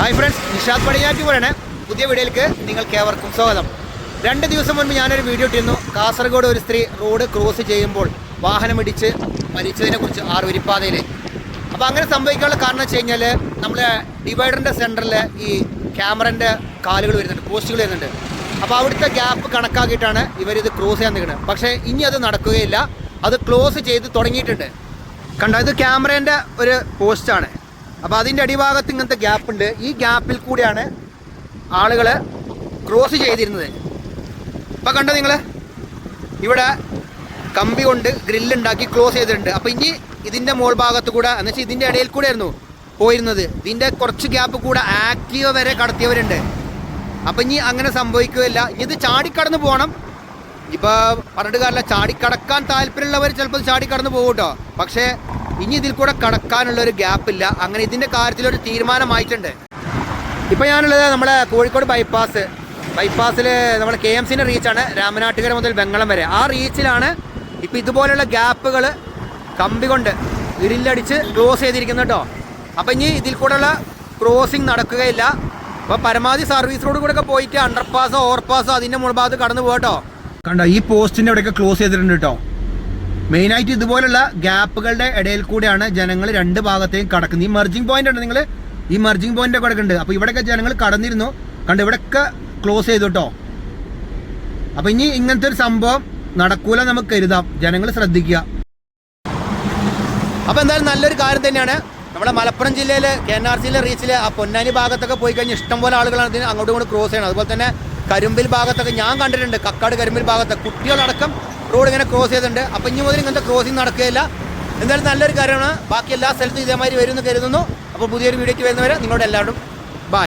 Hi friends Nishad പടിഞ്ഞാറ്റി പറയണേ പുതിയ വീഡിയോയിലേക്ക് നിങ്ങൾക്ക് ഏവർക്കും സ്വാഗതം. രണ്ട് ദിവസം മുൻപ് ഞാനൊരു വീഡിയോ ഇട്ടിരുന്നു. കാസർഗോഡ് ഒരു സ്ത്രീ റോഡ് ക്രോസ് ചെയ്യുമ്പോൾ വാഹനം വാഹനമിടിച്ച് മരിച്ചതിനെ കുറിച്ച് ആറ് ഉരിപ്പാതയിൽ അപ്പോൾ അങ്ങനെ സംഭവിക്കാനുള്ള കാരണം വെച്ച് കഴിഞ്ഞാൽ നമ്മുടെ ഡിവൈഡറിന്റെ സെന്ററിൽ ഈ ക്യാമറന്റെ കാലുകൾ വരുന്നുണ്ട് പോസ്റ്റുകൾ വരുന്നുണ്ട്. അപ്പോൾ അവിടുത്തെ ഗ്യാപ്പ് കണക്കാക്കിയിട്ടാണ് ഇവരിത് ക്രോസ് ചെയ്യാൻ നിൽക്കുന്നത്. പക്ഷേ ഇനി അത് നടക്കുകയില്ല. അത് ക്ലോസ് ചെയ്ത് തുടങ്ങിയിട്ടുണ്ട്. കണ്ടോ? ഇത് ക്യാമറേന്റെ ഒരു പോസ്റ്റാണ് അപ്പോൾ അതിന്റെ അടിഭാഗത്ത് ഇങ്ങനത്തെ ഗ്യാപ്പ് ഉണ്ട്. ഈ ഗ്യാപ്പിൽ കൂടിയാണ് ആളുകൾ ക്രോസ് ചെയ്തിരുന്നത്. ഇപ്പം കണ്ടോ നിങ്ങൾ ഇവിടെ കമ്പി കൊണ്ട് ഗ്രില്ലുണ്ടാക്കി ക്ലോസ് ചെയ്തിട്ടുണ്ട്. അപ്പോൾ ഇനി ഇതിന്റെ മോൾ ഭാഗത്ത് കൂടെ എന്ന് വെച്ചാൽ ഇതിന്റെ ഇടയിൽ കൂടെ ആയിരുന്നു പോയിരുന്നത്. ഇതിന്റെ കുറച്ച് ഗ്യാപ്പ് കൂടെ ആക്റ്റീവ് വരെ കടത്തിയവരുണ്ട്. അപ്പം ഇനി അങ്ങനെ സംഭവിക്കുകയില്ല. ഇനി ഇത് ചാടിക്കടന്ന് പോകണം. ഇപ്പൊ പറഞ്ഞിട്ട് കാര്യമില്ല. ചാടിക്കടക്കാൻ താല്പര്യമുള്ളവർ ചിലപ്പോൾ ചാടിക്കടന്ന് പോകും കേട്ടോ. പക്ഷേ ഇനി ഇതിൽ കൂടെ കടക്കാനുള്ള ഒരു ഗ്യാപ്പ് ഇല്ല. അങ്ങനെ ഇതിന്റെ കാര്യത്തിൽ ഒരു തീരുമാനമായിട്ടുണ്ട് ഇപ്പൊ ഞാനുള്ളത് നമ്മളെ കോഴിക്കോട് ബൈപ്പാസ് ബൈപ്പാസിൽ നമ്മുടെ കെ എം സിന്റെ റീച്ചാണ് രാമനാട്ടുകര മുതൽ വെങ്ങളം വരെ. ആ റീച്ചിലാണ് ഇപ്പൊ ഇതുപോലെയുള്ള ഗ്യാപ്പുകൾ കമ്പി കൊണ്ട് ഇരില്ലടിച്ച് ക്ലോസ് ചെയ്തിരിക്കുന്നത് കേട്ടോ അപ്പൊ ഇനി ഇതിൽ കൂടെയുള്ള ക്രോസിംഗ് നടക്കുകയില്ല. അപ്പൊ പരമാവധി സർവീസ് റോഡ് കൂടെ ഒക്കെ പോയിട്ട് അണ്ടർപാസോ ഓവർപാസോ അതിന്റെ മുൻഭാഗത്ത് കടന്നു പോകട്ടോ കണ്ടോ ഈ പോസ്റ്റിന്റെ അവിടെയൊക്കെ ക്ലോസ് ചെയ്തിട്ടുണ്ട് കേട്ടോ മെയിനായിട്ട് ഇതുപോലുള്ള ഗ്യാപ്പുകളുടെ ഇടയിൽ കൂടെയാണ് ജനങ്ങൾ രണ്ട് ഭാഗത്തേയും കടക്കുന്നത്. ഈ മെർജിങ് പോയിന്റ് ഉണ്ട് നിങ്ങൾ ഈ മെർജിങ് പോയിന്റ് ഒക്കെ കിടക്കുന്നുണ്ട്. അപ്പോൾ ഇവിടെയൊക്കെ ജനങ്ങൾ കടന്നിരുന്നു. കണ്ട് ഇവിടെയൊക്കെ ക്ലോസ് ചെയ്തു കേട്ടോ. അപ്പൊ ഇനി ഇങ്ങനത്തെ ഒരു സംഭവം നടക്കൂല നമുക്ക് കരുതാം. ജനങ്ങൾ ശ്രദ്ധിക്കുക. അപ്പൊ എന്തായാലും നല്ലൊരു കാര്യം തന്നെയാണ്. നമ്മുടെ മലപ്പുറം ജില്ലയിൽ കെ എൻ ആർ സിയിലെ റീച്ചിൽ ആ പൊന്നാനി ഭാഗത്തൊക്കെ പോയി കഴിഞ്ഞാൽ ഇഷ്ടംപോലെ ആളുകളാണ് അങ്ങോട്ടും ഇങ്ങോട്ട് ക്രോസ് ചെയ്യണം അതുപോലെ തന്നെ കരിമ്പിൽ ഭാഗത്തൊക്കെ ഞാൻ കണ്ടിട്ടുണ്ട്. കക്കാട് കരിമ്പിൽ ഭാഗത്ത് കുട്ടികളടക്കം റോഡ് ഇങ്ങനെ ക്രോസ് ചെയ്തിട്ടുണ്ട്. അപ്പം ഇനി മുതൽ ഇങ്ങനത്തെ ക്രോസിംഗ് നടക്കുകയില്ല. എന്തായാലും നല്ലൊരു കാര്യമാണ്. ബാക്കി എല്ലാ സ്ഥലത്തും ഇതേമാതിരി വരുമെന്ന് കരുതുന്നു. അപ്പോൾ പുതിയൊരു വീഡിയോയ്ക്ക് വരുന്നവരെ നിങ്ങളോട് എല്ലാവരും